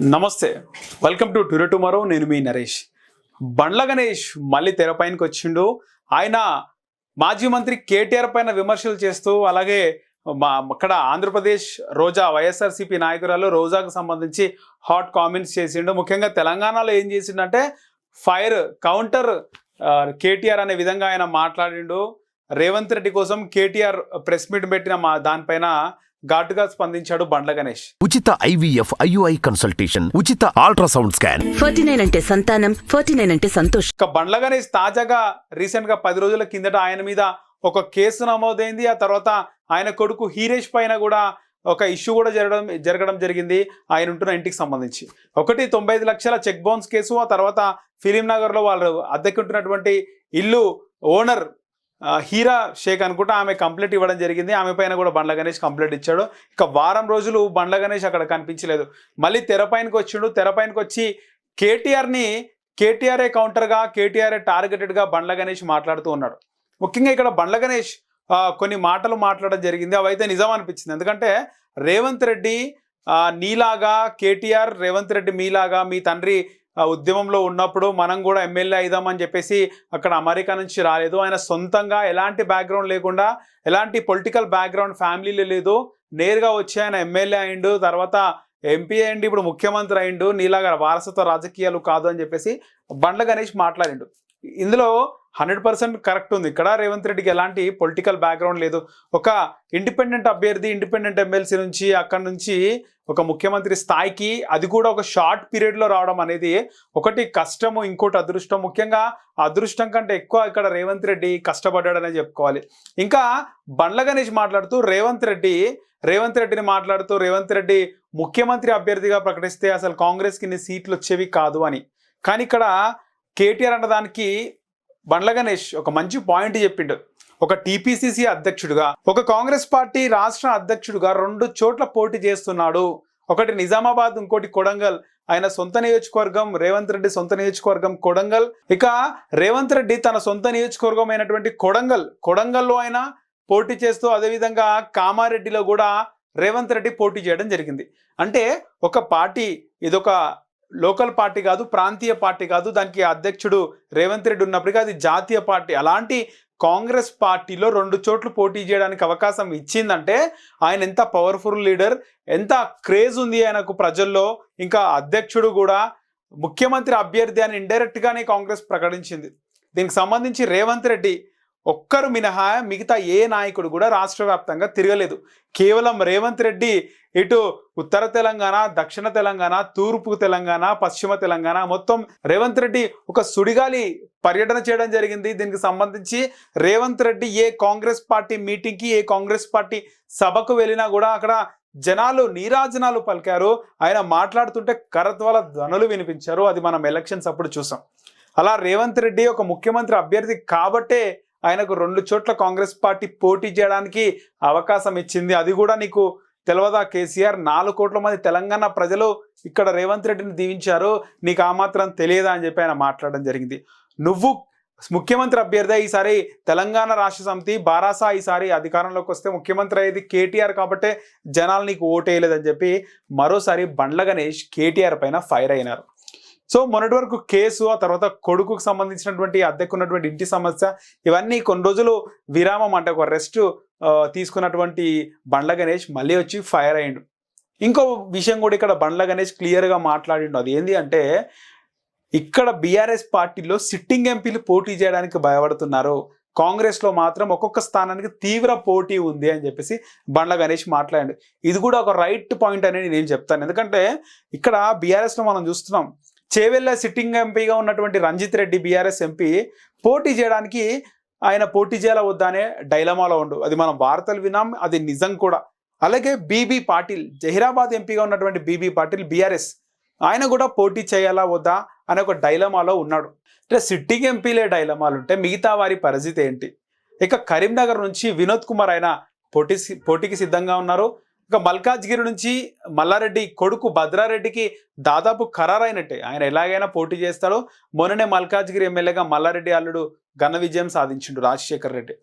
నమస్తే. Welcome to టురే tomorrow నేను మీ నరేష్. బండ్ల గణేష్ మళ్ళీ తెరపైనకి వచ్చిండు. ఆయన మాజీ మంత్రి కేటీఆర్ పైన విమర్శలు చేస్తూ అలాగే మా అక్కడ ఆంధ్రప్రదేశ్ రోజా వైఎస్ఆర్సీపీ నాయకురాలు రోజాకు సంబంధించి హాట్ కామెంట్స్ చేసిండు. ముఖ్యంగా తెలంగాణలో ఏం చేసిండంటే ఫైర్ కౌంటర్ కేటీఆర్ అనే విధంగా ఆయన మాట్లాడిండు. రేవంత్ రెడ్డి కోసం కేటీఆర్ ప్రెస్ మీట్ పెట్టిన మా దానిపైన ఘాటుగా స్పందించాడు బండ్ల గణేష్. ఉచిత ఐవీఎఫ్ ఐయుఐ కన్సల్టేషన్ ఉచిత అల్ట్రాసౌండ్ స్కాన్. ఫార్టీ నైన్ అంటే సంతానం ఫార్టీ నైన్ అంటే సంతోషం. ఇక బండ్ల గణేష్ తాజాగా రీసెంట్గా పది రోజుల కిందట ఆయన మీద ఒక కేసు నమోదైంది. ఆ తర్వాత ఆయన కొడుకు హీరేష్ పైన కూడా ఒక ఇష్యూ కూడా జరగడం జరగడం జరిగింది. ఆయన ఉంటున్న ఇంటికి సంబంధించి. ఒకటి తొంభై ఐదు లక్షల చెక్ బౌన్స్ కేసు ఆ తర్వాత ఫిలిం నగర్లో వాళ్ళు అద్దెకుంటున్నటువంటి ఇల్లు ఓనర్ హీరా షేక్ అనుకుంటా ఆమె కంప్లైంట్ ఇవ్వడం జరిగింది. ఆమె పైన కూడా బండ్ల గణేష్ కంప్లైంట్ ఇచ్చాడు. ఇక వారం రోజులు బండ్ల గణేష్ అక్కడ కనిపించలేదు. మళ్ళీ తెరపైనకి వచ్చిండు. తెరపైనకి వచ్చి కేటీఆర్ని కేటీఆర్ఏ కౌంటర్గా కేటీఆర్ఏ టార్గెటెడ్గా బండ్ల గణేష్ మాట్లాడుతూ ఉన్నాడు. ముఖ్యంగా ఇక్కడ బండ్ల గణేష్ కొన్ని మాటలు మాట్లాడడం జరిగింది. అవైతే నిజం అనిపించింది. ఎందుకంటే రేవంత్ రెడ్డి నీలాగా కేటీఆర్ రేవంత్ రెడ్డి మీలాగా మీ తండ్రి ఉద్యమంలో ఉన్నప్పుడు మనం కూడా ఎమ్మెల్యే అయిదామని చెప్పేసి అక్కడ అమెరికా నుంచి రాలేదు. ఆయన సొంతంగా ఎలాంటి బ్యాక్గ్రౌండ్ లేకుండా ఎలాంటి పొలిటికల్ బ్యాక్గ్రౌండ్ ఫ్యామిలీలో లేదు. నేరుగా వచ్చి ఆయన ఎమ్మెల్యే అయిండు. తర్వాత ఎంపీ అయిండు ఇప్పుడు ముఖ్యమంత్రి అయిండు. నీలాగా వారసత్వ రాజకీయాలు కాదు అని చెప్పేసి బండ్ల గణేష్ మాట్లాడిండు. ఇందులో హండ్రెడ్ పర్సెంట్ కరెక్ట్ ఉంది. ఇక్కడ రేవంత్ రెడ్డికి ఎలాంటి పొలిటికల్ బ్యాక్గ్రౌండ్ లేదు. ఒక ఇండిపెండెంట్ అభ్యర్థి ఇండిపెండెంట్ ఎమ్మెల్సీ నుంచి అక్కడి నుంచి ఒక ముఖ్యమంత్రి స్థాయికి అది కూడా ఒక షార్ట్ పీరియడ్లో రావడం అనేది ఒకటి కష్టము ఇంకోటి అదృష్టం. ముఖ్యంగా అదృష్టం కంటే ఎక్కువ ఇక్కడ రేవంత్ రెడ్డి కష్టపడ్డాడనే చెప్పుకోవాలి. ఇంకా బండ్ల గణేష్ మాట్లాడుతూ రేవంత్ రెడ్డి రేవంత్ రెడ్డిని మాట్లాడుతూ రేవంత్ రెడ్డి ముఖ్యమంత్రి అభ్యర్థిగా ప్రకటిస్తే అసలు కాంగ్రెస్కి ఇన్ని సీట్లు వచ్చేవి కాదు అని. కానీ ఇక్కడ కేటీఆర్ అన్నదానికి బండ్ల గణేష్ ఒక మంచి పాయింట్ చెప్పిండు. ఒక టీపీసీసీ అధ్యక్షుడిగా ఒక కాంగ్రెస్ పార్టీ రాష్ట్ర అధ్యక్షుడుగా రెండు చోట్ల పోటీ చేస్తున్నాడు. ఒకటి నిజామాబాద్ ఇంకోటి కొడంగల్. ఆయన సొంత నియోజకవర్గం రేవంత్ రెడ్డి సొంత నియోజకవర్గం కొడంగల్. ఇక రేవంత్ రెడ్డి తన సొంత నియోజకవర్గం అయినటువంటి కొడంగల్. కొడంగల్లో ఆయన పోటీ చేస్తూ అదేవిధంగా కామారెడ్డిలో కూడా రేవంత్ రెడ్డి పోటీ చేయడం జరిగింది. అంటే ఒక పార్టీ ఇదొక లోకల్ పార్టీ కాదు ప్రాంతీయ పార్టీ కాదు. దానికి అధ్యక్షుడు రేవంత్ రెడ్డి ఉన్నప్పటికీ అది జాతీయ పార్టీ. అలాంటి కాంగ్రెస్ పార్టీలో రెండు చోట్ల పోటీ చేయడానికి అవకాశం ఇచ్చిందంటే ఆయన ఎంత పవర్ఫుల్ లీడర్ ఎంత క్రేజ్ ఉంది ఆయనకు ప్రజల్లో. ఇంకా అధ్యక్షుడు కూడా ముఖ్యమంత్రి అభ్యర్థి అని ఇండైరెక్ట్గానే కాంగ్రెస్ ప్రకటించింది. దీనికి సంబంధించి రేవంత్ రెడ్డి ఒక్కరు మినహా మిగతా ఏ నాయకుడు కూడా రాష్ట్ర వ్యాప్తంగా తిరగలేదు. కేవలం రేవంత్ రెడ్డి ఇటు ఉత్తర తెలంగాణ దక్షిణ తెలంగాణ తూర్పు తెలంగాణ పశ్చిమ తెలంగాణ మొత్తం రేవంత్ రెడ్డి ఒక సుడిగాలి పర్యటన చేయడం జరిగింది. దీనికి సంబంధించి రేవంత్ రెడ్డి ఏ కాంగ్రెస్ పార్టీ మీటింగ్కి ఏ కాంగ్రెస్ పార్టీ సభకు వెళ్ళినా కూడా అక్కడ జనాలు నీరాజనాలు పలికారు. ఆయన మాట్లాడుతుంటే కరత్వాల ధ్వనులు వినిపించారు. అది మనం ఎలక్షన్స్ అప్పుడు చూసాం. అలా రేవంత్ రెడ్డి ఒక ముఖ్యమంత్రి అభ్యర్థి కాబట్టే ఆయనకు రెండు చోట్ల కాంగ్రెస్ పార్టీ పోటీ చేయడానికి అవకాశం ఇచ్చింది. అది కూడా నీకు తెలియదా కేసీఆర్? నాలుగు కోట్ల మంది తెలంగాణ ప్రజలు ఇక్కడ రేవంత్ రెడ్డిని దీవించారు. నీకు ఆ మాత్రం తెలియదా అని చెప్పి ఆయన మాట్లాడడం జరిగింది. నువ్వు ముఖ్యమంత్రి అభ్యర్థి ఈసారి తెలంగాణ రాష్ట్ర సమితి బారాసా ఈసారి అధికారంలోకి వస్తే ముఖ్యమంత్రి అయ్యేది కేటీఆర్ కాబట్టే జనాలు నీకు ఓటేయలేదని చెప్పి మరోసారి బండ్ల గణేష్ కేటీఆర్ పైన ఫైర్ అయినారు. సో మొన్నటి వరకు కేసు ఆ తర్వాత కొడుకుకు సంబంధించినటువంటి అద్దెకున్నటువంటి ఇంటి సమస్య ఇవన్నీ కొన్ని రోజులు విరామం అంటే ఒక రెస్ట్ తీసుకున్నటువంటి బండ్ల గణేష్ మళ్ళీ వచ్చి ఫైర్ అయ్యిండు. ఇంకో విషయం కూడా ఇక్కడ బండ్ల గణేష్ క్లియర్గా మాట్లాడిండు. అది ఏంటి అంటే ఇక్కడ బీఆర్ఎస్ పార్టీలో సిట్టింగ్ ఎంపీలు పోటీ చేయడానికి భయపడుతున్నారు. కాంగ్రెస్లో మాత్రం ఒక్కొక్క స్థానానికి తీవ్ర పోటీ ఉంది అని చెప్పేసి బండ్ల గణేష్ మాట్లాడాడు. ఇది కూడా ఒక రైట్ పాయింట్ అనేది నేను చెప్తాను. ఎందుకంటే ఇక్కడ బీఆర్ఎస్లో మనం చూస్తున్నాం చేవెళ్ళ సిట్టింగ్ ఎంపీగా ఉన్నటువంటి రంజిత్ రెడ్డి బీఆర్ఎస్ ఎంపీ పోటీ చేయడానికి ఆయన పోటీ చేయాలా వద్దా అనే డైలమాలో ఉండు. అది మనం వార్తలు విన్నాం అది నిజం కూడా. అలాగే బీబీ పాటిల్ జహీరాబాద్ ఎంపీగా ఉన్నటువంటి బీబీ పాటిల్ బీఆర్ఎస్ ఆయన కూడా పోటీ చేయాలా వద్దా అనే ఒక డైలమాలో ఉన్నాడు. అంటే సిట్టింగ్ ఎంపీలే డైలమాలు ఉంటే మిగతా వారి పరిస్థితి ఏంటి? ఇక కరీంనగర్ నుంచి వినోద్ కుమార్ ఆయన పోటీ పోటీకి సిద్ధంగా ఉన్నారు. ఇక మల్కాజ్గిరి నుంచి మల్లారెడ్డి కొడుకు భద్రారెడ్డికి దాదాపు ఖరారైనట్టే. ఆయన ఎలాగైనా పోటీ చేస్తాడో మొన్ననే మల్కాజ్గిరి ఎమ్మెల్యేగా మల్లారెడ్డి అల్లుడు ఘన విజయం సాధించిండు రాజశేఖర్ రెడ్డి.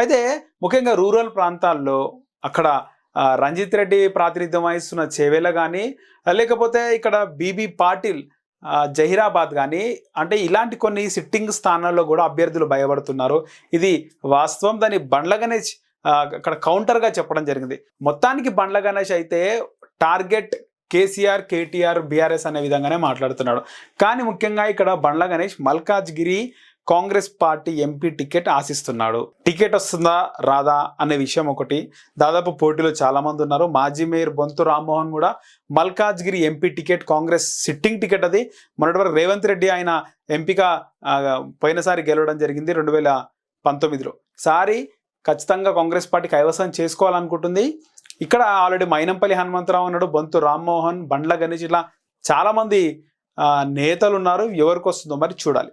అయితే ముఖ్యంగా రూరల్ ప్రాంతాల్లో అక్కడ రంజిత్ రెడ్డి ప్రాతినిధ్యం వహిస్తున్న చేవేల కానీ లేకపోతే ఇక్కడ బీబీ పాటిల్ జహీరాబాద్ కానీ అంటే ఇలాంటి కొన్ని సిట్టింగ్ స్థానాల్లో కూడా అభ్యర్థులు భయపడుతున్నారు. ఇది వాస్తవం. దాన్ని బండ్ల గణేష్ అక్కడ కౌంటర్గా చెప్పడం జరిగింది. మొత్తానికి బండ్ల గణేష్ అయితే టార్గెట్ కేసీఆర్ కేటీఆర్ బీఆర్ఎస్ అనే విధంగానే మాట్లాడుతున్నాడు. కానీ ముఖ్యంగా ఇక్కడ Bandla Ganesh Malkajgiri Congress party MP ticket ఆశిస్తున్నాడు. Ticket వస్తుందా రాదా అనే విషయం ఒకటి. దాదాపు పోటీలో చాలామంది ఉన్నారు. మాజీ మేయర్ బొంతు రామ్మోహన్ కూడా Malkajgiri MP ticket Congress sitting ticket అది. మొన్నటి వరకు రేవంత్ రెడ్డి ఆయన ఎంపిక పోయినసారి గెలవడం జరిగింది రెండు వేల పంతొమ్మిదిలో. సారి ఖచ్చితంగా కాంగ్రెస్ పార్టీ కైవసం చేసుకోవాలనుకుంటుంది. ఇక్కడ ఆల్రెడీ మైనంపల్లి హనుమంతరావు ఉన్నాడు బొంతు రామ్మోహన్ బండ్ల గణేష్ ఇట్లా చాలామంది నేతలు ఉన్నారు. ఎవరికి వస్తుందో మరి చూడాలి.